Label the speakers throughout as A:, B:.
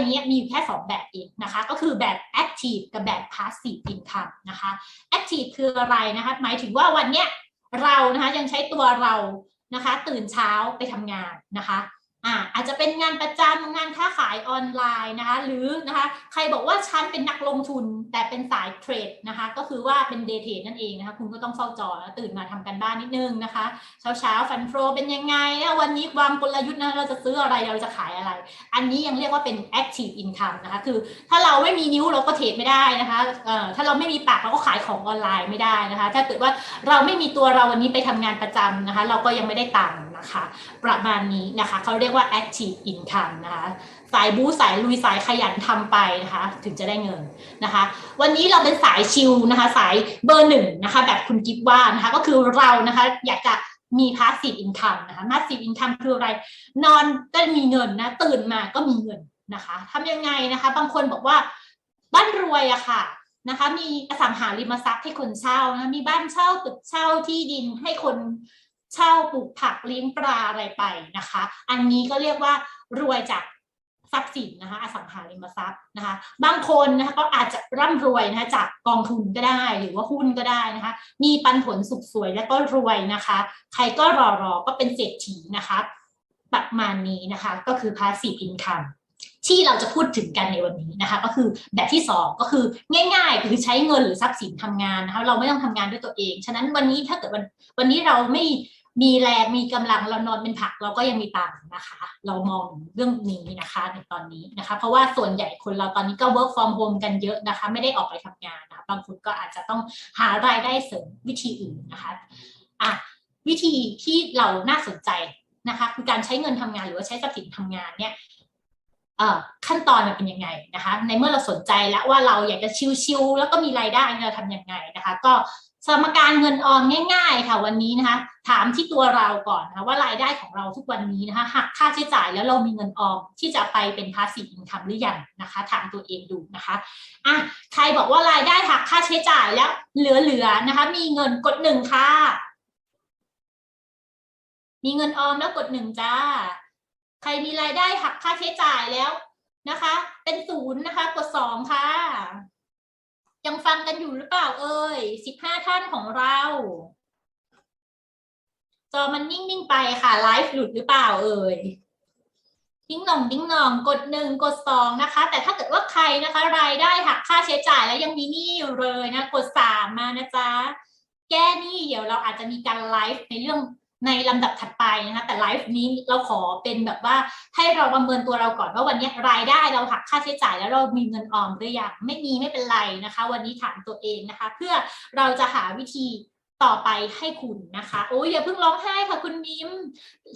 A: บนี้มีอยู่แค่ 2 แบบเองนะคะ ก็คือแบบ active กับแบบ passive income นะคะ active คืออะไรนะคะ หมายถึงว่าวันเนี้ยเรานะคะยังใช้ตัวเรานะคะ ตื่นเช้าไปทำงานนะคะ อ่าอาจจะเป็นงานประจำงานค้าขายออนไลน์นะคะ หรือนะคะใครบอกว่าฉันเป็นนักลงทุนแต่เป็นสายเทรดนะคะ ก็คือว่าเป็นเดย์เทรดนั่นเองนะคะ คุณก็ต้องเฝ้าจอแล้วตื่นมาทำกันบ้านนิดนึงนะคะ เช้าเช้าฟันโฟเป็นยังไงนะวันนี้วางกลยุทธ์นะเราจะซื้ออะไรเราจะขายอะไร อันนี้ยังเรียกว่าเป็น active income นะคะ คือถ้าเราไม่มีนิ้วเราก็เทรดไม่ได้นะคะเอ่อถ้าเราไม่มีปากเราก็ขายของออนไลน์ไม่ได้นะคะ ถ้าเกิดว่าเราไม่มีตัวเราวันนี้ไปทำงานประจำนะคะ เราก็ยังไม่ได้ตังค์ นะคะ ประมาณนี้นะคะเขาเรียกว่า active income นะคะสายบู๊สายลุยสายขยันทำไปนะคะ ถึงจะได้เงินนะคะ วันนี้เราเป็นสายชิลนะคะ สายเบอร์หนึ่งนะคะ แบบคุณกิฟว่านะคะ ก็คือเรานะคะ อยากจะมี passive income นะคะ passive income คืออะไร นอนก็มีเงินนะ ตื่นมาก็มีเงินนะคะทำยังไงนะคะ บางคนบอกว่าบ้านรวยอะค่ะนะคะ มีอสังหาริมทรัพย์ให้คนเช่านะมีบ้านเช่าตึกเช่าที่ดินให้คน เช่าปลูกผักเลี้ยงปลาอะไรไปนะคะ อันนี้ก็เรียกว่ารวยจากทรัพย์สินนะคะอสังหาริมทรัพย์นะคะ บางคนนะคะก็อาจจะร่ำรวยนะคะจากกองทุนก็ได้หรือว่าหุ้นก็ได้นะคะ มีปันผลสุขสวยแล้วก็รวยนะคะ ใครก็รอรอก็เป็นเศรษฐีนะคะประมาณนี้นะคะก็คือ passive income ที่เราจะพูดถึงกันในวันนี้นะคะ ก็คือแบบที่ 2 ก็คือง่ายๆคือใช้เงินหรือทรัพย์สินทำงานนะคะเราไม่ต้องทำงานด้วยตัวเอง ฉะนั้นวันนี้ถ้าเกิดวันวันนี้เราไม่ มีแรงมีกำลังเรานอนเป็นผักเราก็ยังมีตังนะคะ เรามองเรื่องนี้นะคะในตอนนี้นะคะ เพราะว่าส่วนใหญ่คนเราตอนนี้ก็ work from home กันเยอะนะคะ ไม่ได้ออกไปทำงานนะคะบางคนก็อาจจะต้องหารายได้เสริมวิธีอื่นนะคะอะวิธีที่เราน่าสนใจนะคะคือการใช้เงินทำงานหรือว่าใช้ทรัพย์สินทำงานเนี่ยเอ่อขั้นตอนมันเป็นยังไงนะคะ ในเมื่อเราสนใจแล้วว่าเราอยากจะชิวๆแล้วก็มีรายได้เราทำยังไงนะคะ ก็ สมการเงินออมง่ายๆ ค่ะวันนี้นะคะ ถามที่ตัวเราก่อนนะคะว่ารายได้ของเราทุกวันนี้นะคะหักค่าใช้จ่ายแล้วเรามีเงินออมที่จะไปเป็น passive income หรือยังนะคะ ถามตัวเองดูนะคะอะใครบอกว่ารายได้หักค่าใช้จ่ายแล้วเหลือๆนะคะ มีเงินกดหนึ่งค่ะ มีเงินออมแล้วกดหนึ่งจ้า ใครมีรายได้หักค่าใช้จ่ายแล้วนะคะ เป็นศูนย์นะคะ กดสองค่ะ ยังฟังกันอยู่หรือเปล่าเอ่ยสิบห้าท่านของเรา จอมันนิ่ง ๆ ไปค่ะ ไลฟ์หลุดหรือเปล่าเอ่ยดิ้งหน่องดิ้งหน่องกดหนึ่งกดสองนะคะ แต่ถ้าเกิดว่าใครนะคะ รายได้หักค่าใช้จ่ายแล้วยังมีหนี้อยู่เลยนะ กดสามมานะจ๊ะ แก้หนี้เดี๋ยวเราอาจจะมีการไลฟ์ในเรื่อง ในลำดับถัดไปนะคะแต่ไลฟ์นี้เราขอเป็นแบบว่าให้เราประเมินตัวเราก่อนว่าวันนี้รายได้เราหักค่าใช้จ่ายแล้วเรามีเงินออมหรือยังไม่มีไม่เป็นไรนะคะ วันนี้ถามตัวเองนะคะ เพื่อเราจะหาวิธีต่อไปให้คุณนะคะโอ้ยอย่าเพิ่งร้องไห้ค่ะคุณมิม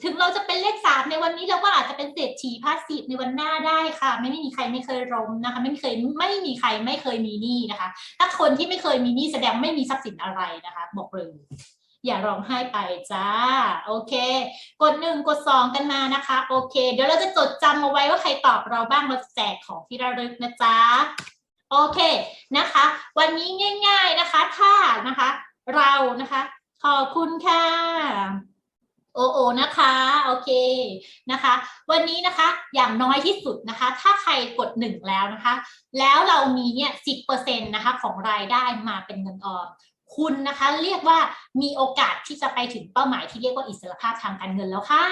A: ถึงเราจะเป็นเลขสามในวันนี้เราก็อาจจะเป็นเศรษฐีพาสซีในวันหน้าได้ค่ะ ไม่มีใครไม่เคยล้มนะคะ ไม่เคยไม่มีใครไม่เคยมีหนี้นะคะ ถ้าคนที่ไม่เคยมีหนี้แสดงไม่มีทรัพย์สินอะไรนะคะ บอกเลย อย่าร้องไห้ไปจ้า โอเค กดหนึ่งกดสองกันมานะคะ โอเค เดี๋ยวเราจะจดจำเอาไว้ว่าใครตอบเราบ้างเราจะแจกของที่ระลึกนะจ๊ะ โอเคนะคะ วันนี้ง่าย ๆนะคะ ถ้านะคะ เรานะคะ ขอบคุณค่ะ โอโอนะคะ โอเคนะคะ วันนี้นะคะอย่างน้อยที่สุดนะคะ ถ้าใครกดหนึ่งแล้วนะคะ แล้วเรามีเนี่ยสิบเปอร์เซ็นต์นะคะของรายได้มาเป็นเงินออมคุณนะคะเรียกว่า มีโอกาสที่จะไปถึงเป้าหมายที่เรียกว่าอิสรภาพทางการเงินแล้วค่ะ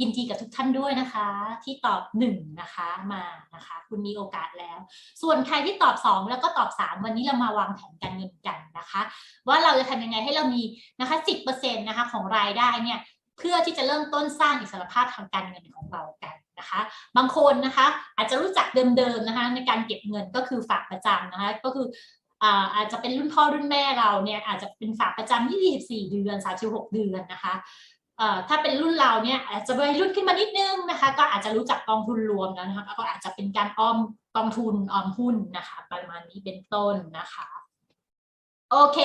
A: ยินดีกับทุกท่านด้วยนะคะ ที่ตอบหนึ่งนะคะมานะคะ คุณมีโอกาสแล้ว ส่วนใครที่ตอบสองแล้วก็ตอบสามวันนี้เรามาวางแผนการเงินกันนะคะ ว่าเราจะทำยังไงให้เรามีนะคะสิบเปอร์เซ็นต์นะคะของรายได้เนี่ยเพื่อที่จะเริ่มต้นสร้างอิสรภาพทางการเงินของเรากันนะคะ บางคนนะคะอาจจะรู้จักเดิมๆนะคะในการเก็บเงินก็คือฝากประจำนะคะก็คือ อาจจะเป็นรุ่นพ่อรุ่นแม่เราเนี่ยอาจจะเป็นฝากประจำ24 เดือน 36 เดือนนะคะถ้าเป็นรุ่นเราเนี่ยอาจจะวัยรุ่นขึ้นมานิดนึงนะคะ ก็อาจจะรู้จักกองทุนรวมแล้วนะคะก็อาจจะเป็นการออมกองทุนออมหุ้นนะคะ ประมาณนี้เป็นต้นนะคะโอเค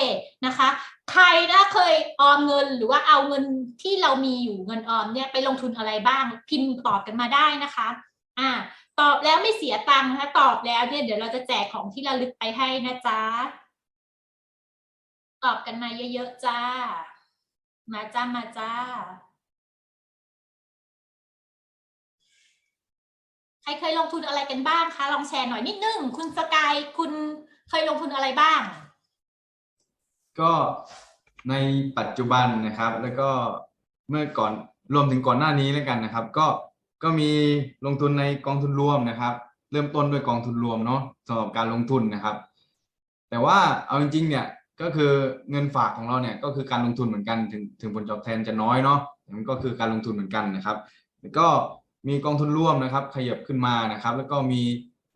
A: นะคะ ใครนะเคยออมเงินหรือว่าเอาเงินที่เรามีอยู่เงินออมเนี่ยไปลงทุนอะไรบ้าง พิมพ์ตอบกันมาได้นะคะ อ่าตอบแล้วไม่เสียตังค์นะตอบแล้วเนี่ยเดี๋ยวเราจะแจกของที่ระลึกไปให้นะจ๊ะตอบกันมาเยอะๆจ้า มาจ้ามาจ้า ใครเคยลงทุนอะไรกันบ้างคะลองแชร์หน่อยนิดนึงคุณสกายคุณเคยลงทุนอะไรบ้าง
B: ก็ในปัจจุบันนะครับ แล้วก็เมื่อก่อนรวมถึงก่อนหน้านี้แล้วกันนะครับ ก็ ก็มีลงทุนในกองทุนรวมนะครับ เริ่มต้นด้วยกองทุนรวมเนาะสำหรับการลงทุนนะครับ แต่ว่าเอาจริงๆเนี่ยก็คือเงินฝากของเราเนี่ยก็คือการลงทุนเหมือนกันถึงถึงผลตอบแทนจะน้อยเนาะมันก็คือการลงทุนเหมือนกันนะครับแล้วก็มีกองทุนร่วมนะครับ ขยับขึ้นมานะครับ แล้วก็มี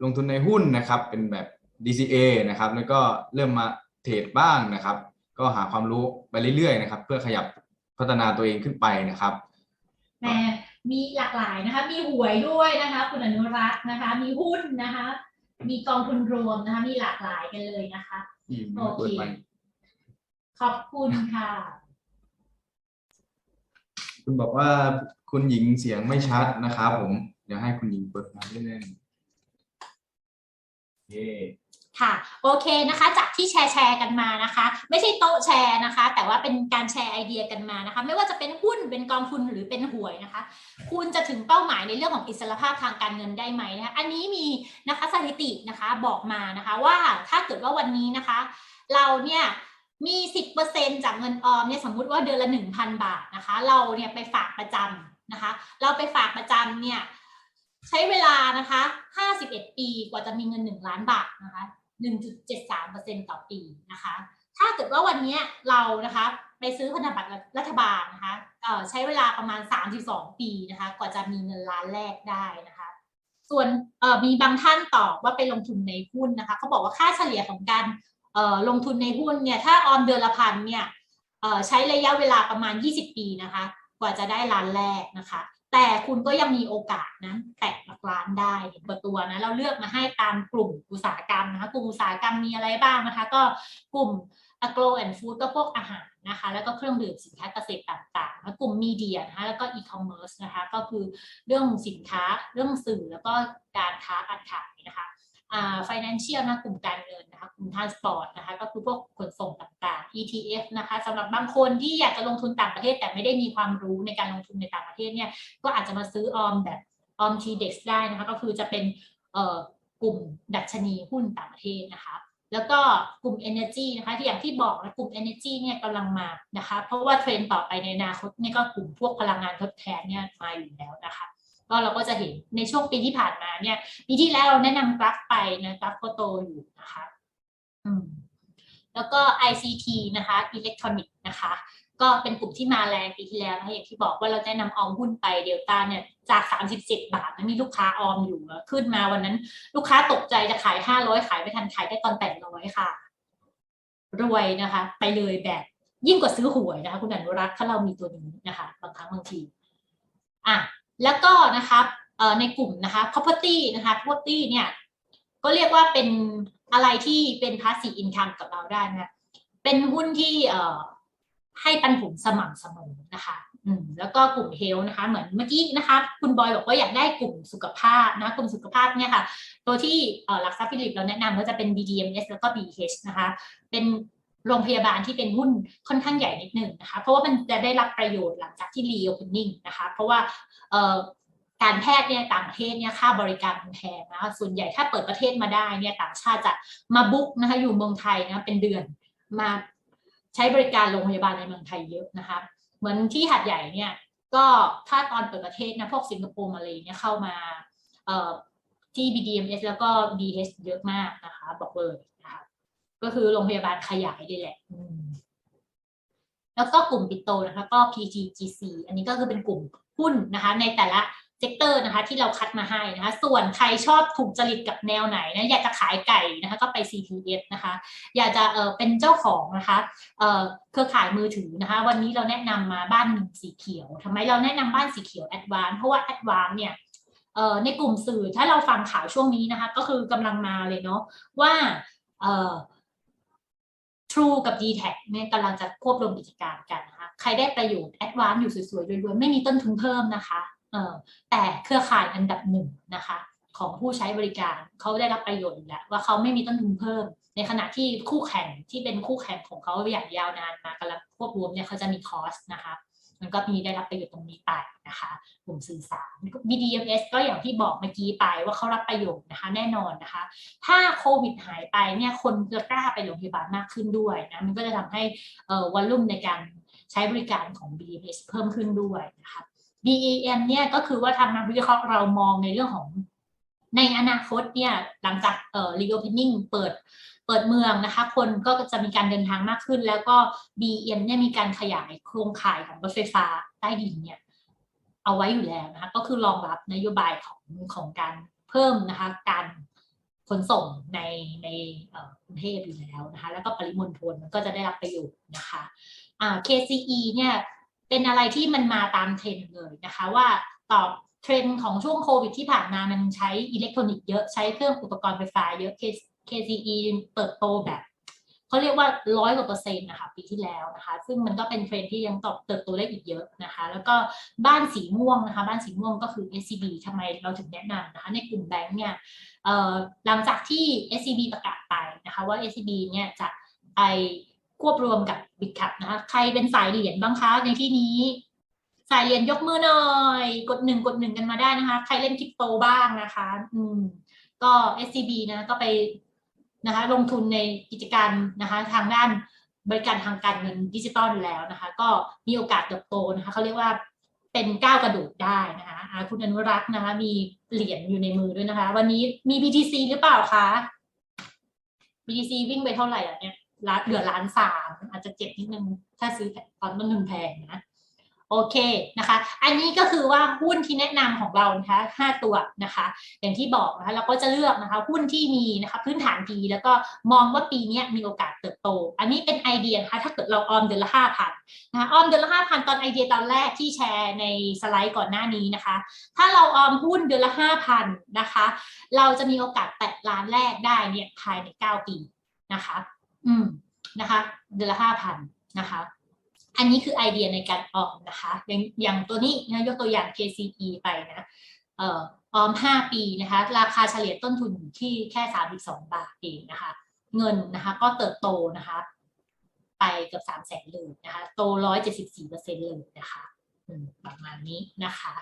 B: ลงทุนในหุ้นนะครับ เป็นแบบ DCA นะครับ แล้วก็เริ่มมาเทรดบ้างนะครับ ก็หาความรู้ไปเรื่อยๆนะครับ เพื่อขยับพัฒนาตัวเองขึ้นไปนะครับ
A: แห มมีหลากหลายนะคะ มีหวยด้วยนะคะ คุณอนุรักษ์นะคะ มีหุ้นนะคะ มีกองทุนรวมนะคะ มีหลากหลายกันเลยนะคะ
B: อืม
A: โอเค
B: เปิดไป
A: ขอบคุณค่ะ
B: คุณบอกว่าคุณหญิงเสียงไม่ชัดนะครับผม เดี๋ยวให้คุณหญิงเปิดมาเรื่อยๆโอเค
A: ค่ะโอเคนะคะ จากที่แชร์แชร์กันมานะคะ ไม่ใช่โต๊ะแชร์นะคะ แต่ว่าเป็นการแชร์ไอเดียกันมานะคะ ไม่ว่าจะเป็นหุ้นเป็นกองทุนหรือเป็นหวยนะคะ คุณจะถึงเป้าหมายในเรื่องของอิสรภาพทางการเงินได้ไหมนะคะอันนี้มีนะคะสถิตินะคะบอกมานะคะว่าถ้าเกิดว่าวันนี้นะคะ เราเนี่ยมี 10%จากเงินออมเนี่ยสมมุติว่าเดือนละ 1,000 บาทนะคะ เราเนี่ยไปฝากประจำนะคะ เราไปฝากประจำเนี่ยใช้เวลานะคะ 51 ปีกว่าจะมีเงิน 1 ล้านบาทนะคะ 1.73%ต่อปีนะคะ ถ้าเกิดว่าวันนี้เรานะคะไปซื้อพันธบัตรรัฐบาลนะคะใช้เวลาประมาณ 32 ปีนะคะกว่าจะมีเงินล้านแรกได้นะคะ ส่วนมีบางท่านตอบว่าไปลงทุนในหุ้นนะคะเขาบอกว่าค่าเฉลี่ยของการลงทุนในหุ้นเนี่ยถ้าออมเดือนละพันเนี่ยใช้ระยะเวลาประมาณ 20 ปีนะคะ กว่าจะได้ล้านแรกนะคะ แต่คุณก็ยังมีโอกาสนะแตะหลักล้านได้เห็นตัวนะเราเลือกมาให้ตามกลุ่มอุตสาหกรรมนะคะกลุ่มอุตสาหกรรมมีอะไรบ้างนะคะ ก็กลุ่ม agro and food ก็พวกอาหารนะคะ แล้วก็เครื่องดื่มสินค้าเกษตรต่างๆแล้วกลุ่มมีเดียนะคะแล้วก็ e-commerce นะคะ ก็คือเรื่องสินค้าเรื่องสื่อแล้วก็การค้าการขายนะคะ financial นะกลุ่มการเงินนะคะกลุ่ม transport นะคะก็คือพวกขนส่งต่างๆ ETF นะคะสำหรับบางคนที่อยากจะลงทุนต่างประเทศ แต่ไม่ได้มีความรู้ในการลงทุนในต่างประเทศเนี่ยก็อาจจะมาซื้อออมแบบออม TDEX ได้นะคะก็คือจะเป็นเอ่อกลุ่มดัชนีหุ้นต่างประเทศนะคะแล้วก็กลุ่ม energy นะคะที่อย่างที่บอกนะกลุ่ม energy เนี่ยกำลังมานะคะเพราะว่าเทรนต่อไปในอนาคตเนี่ยก็กลุ่มพวกพลังงานทดแทนเนี่ยมาอยู่แล้วนะคะ ก็เราก็จะเห็นในช่วงปีที่ผ่านมาเนี่ยปีที่แล้วเราแนะนำกราฟไปนะกราฟก็โตอยู่นะคะอืมแล้วก็ ICT นะคะอิเล็กทรอนิกส์นะคะก็เป็นกลุ่มที่มาแรงปีที่แล้วนะคะอย่างที่บอกว่าเราได้นำออมหุ้นไปเดลต้าเนี่ยจาก 37 บาทนะมีลูกค้าออมอยู่ขึ้นมาวันนั้น ลูกค้าตกใจจะขาย 500 ขายไม่ทันขายได้ตอน 800 ค่ะ รวยนะคะ ไปเลยแบบยิ่งกว่าซื้อหวยนะคะ คุณอนุรักษ์ถ้าเรามีตัวนี้นะคะ บางครั้งบางที อะ แล้วก็นะคะในกลุ่มนะคะ property นะคะ property เนี่ยก็เรียกว่าเป็นอะไรที่เป็น passive income กับเราได้นะเป็นหุ้นที่ให้ปันผลสม่ำเสมอนะคะอืมแล้วก็กลุ่มเฮลนะคะ เหมือนเมื่อกี้นะคะ คุณบอยบอกว่าอยากได้กลุ่มสุขภาพนะ กลุ่มสุขภาพเนี่ยค่ะ ตัวที่หลักทรัพย์ฟิลิปเราแนะนำก็จะเป็น BDMs แล้วก็ BH นะคะ เป็น โรงพยาบาลที่เป็นหุ้นค่อนข้างใหญ่นิดหนึ่งนะคะ เพราะว่ามันจะได้รับประโยชน์หลังจากที่ reopening นะคะ เพราะว่าการแพทย์เนี่ยต่างประเทศเนี่ยค่าบริการมันแพงนะส่วนใหญ่ถ้าเปิดประเทศมาได้เนี่ยต่างชาติจะมาบุ๊กนะคะอยู่เมืองไทยนะเป็นเดือนมาใช้บริการโรงพยาบาลในเมืองไทยเยอะนะคะ เหมือนที่หัดใหญ่เนี่ยก็ถ้าตอนเปิดประเทศนะพวกสิงคโปร์มาเลยเนี่ยเข้ามาเอ่อที่ BDMs แล้วก็ BH เยอะมากนะคะบอกเลยนะคะ ก็คือโรงพยาบาลขยายเลยแหละแล้วก็กลุ่มปิโตนะคะ ก็ PTGC อันนี้ก็คือเป็นกลุ่มหุ้นนะคะ ในแต่ละเซกเตอร์นะคะ ที่เราคัดมาให้นะคะ ส่วนใครชอบถูกจริตกับแนวไหนนะอยากจะขายไก่นะคะ ก็ไป CPF นะคะ อยากจะเออเป็นเจ้าของนะคะเอ่อเครือข่ายมือถือนะคะ วันนี้เราแนะนำมาบ้านสีเขียวทำไมเราแนะนำบ้านสีเขียวแอดวานเพราะว่าแอดวานเนี่ยเอ่อในกลุ่มสื่อถ้าเราฟังข่าวช่วงนี้นะคะ ก็คือกำลังมาเลยเนาะว่าเอ่อ True กับ d t แทเนี่ยกำลังจะควบรวมกิจการกันนะคะ ใครได้ประโยชน์แอดวานซ์อยู่สวยๆรวยๆ ไม่มีต้นทุนเพิ่มนะคะเออแต่เครือข่ายอันดับหนึ่งนะคะของผู้ใช้บริการเขาได้รับประโยชน์อยู่แล้วว่าเขาไม่มีต้นทุนเพิ่ม ในขณะที่คู่แข่งที่เป็นคู่แข่งของเขาอย่างยาวนานมา กำลังควบรวมเนี่ยเขาจะมีคอสนะคะ มันก็มีได้รับประโยชน์ตรงนี้ไปนะคะกลุ่มสื่อสาร BDMs ก็อย่างที่บอกเมื่อกี้ไปว่าเขารับประโยชน์นะคะแน่นอนนะคะ ถ้าโควิดหายไปเนี่ยคนจะกล้าไปโรงพยาบาลมากขึ้นด้วยนะมันก็จะทำให้วอลลุ่มในการใช้บริการของ BDMs เพิ่มขึ้นด้วยนะคะ BEM เนี่ยก็คือว่าทางนักวิเคราะห์เรามองในเรื่องของในอนาคตเนี่ยหลังจากเอ่อ reopening เปิด เปิดเมืองนะคะคนก็จะมีการเดินทางมากขึ้น แล้วก็ BEM เนี่ยมีการขยายโครงข่ายของรถไฟฟ้าใต้ดินเนี่ยเอาไว้อยู่แล้วนะคะก็คือรองรับนโยบายของของการเพิ่มนะคะการขนส่งในในกรุงเทพอยู่แล้วนะคะแล้วก็ปริมณฑลมันก็จะได้รับประโยชน์นะคะอ่า KCE เนี่ยเป็นอะไรที่มันมาตามเทรนเลยนะคะว่าตอบเทรนด์ของช่วงโควิดที่ผ่านมามันใช้อิเล็กทรอนิกส์เยอะใช้เครื่องอุปกรณ์ไฟฟ้าเยอะ K- KCE เติบโตแบบเขาเรียกว่าร้อยกว่าเปอร์เซ็นต์นะคะปีที่แล้วนะคะ ซึ่งมันก็เป็นเทรนด์ที่ยังตอบเติบโตได้อีกเยอะนะคะ แล้วก็บ้านสีม่วงนะคะ บ้านสีม่วงก็คือ SCB ทำไมเราถึงแนะนำนะคะ ในกลุ่มแบงก์เนี่ยหลังจากที่ SCB ประกาศไปนะคะว่า SCB เนี่ยจะไปควบรวมกับ b i t c a p นะคะ ใครเป็นสายเหรียญบ้างคะในที่นี้ สายเหรียญยกมือหน่อย กดหนึ่งกดหนึ่งกันมาได้นะคะ ใครเล่นคริปโตบ้างนะคะ อืมก็ SCB นะก็ไป นะคะลงทุนในกิจการนะคะทางด้านบริการทางการเงินดิจิตอลแล้วนะคะ ก็มีโอกาสเติบโตนะคะเขาเรียกว่าเป็นก้าวกระโดดได้นะคะคุณอนุรักษ์นะคะ มีเหรียญอยู่ในมือด้วยนะคะ วันนี้มี BTC หรือเปล่าคะ BTC วิ่งไปเท่าไหร่อะเนี่ยล้านเหลือล้านสามอาจจะเจ็บนิดนึง ถ้าซื้อตอนต้นทุนแพงนะ โอเคนะคะ อันนี้ก็คือว่าหุ้นที่แนะนำของเรานะคะห้าตัวนะคะ อย่างที่บอกนะคะเราก็จะเลือกนะคะหุ้นที่มีนะคะพื้นฐานดีแล้วก็มองว่าปีนี้มีโอกาสเติบโต อันนี้เป็นไอเดียนะคะถ้าเกิดเราออมเดือนละห้าพันนะคะออมเดือนละห้าพันตอนไอเดียตอนแรกที่แชร์ในสไลด์ก่อนหน้านี้นะคะ ถ้าเราออมหุ้นเดือนละห้าพันนะคะ เราจะมีโอกาสแตะล้านแรกได้เนี่ยภายในเก้าปีนะคะ อืมนะคะ เดือนละห้าพันนะคะ อันนี้คือไอเดียในการออมนะคะอย่างอย่างตัวนี้นะยกตัวอย่าง KCE ไปนะเอ่อออม 5 ปีนะคะราคาเฉลี่ยต้นทุนอยู่ที่แค่ 32 บาทเองนะคะ เงินนะคะก็เติบโตนะคะ ไปเกือบ3แสนเลยนะคะ โต 174เปอร์เซ็นต์เลยนะคะประมาณนี้นะคะ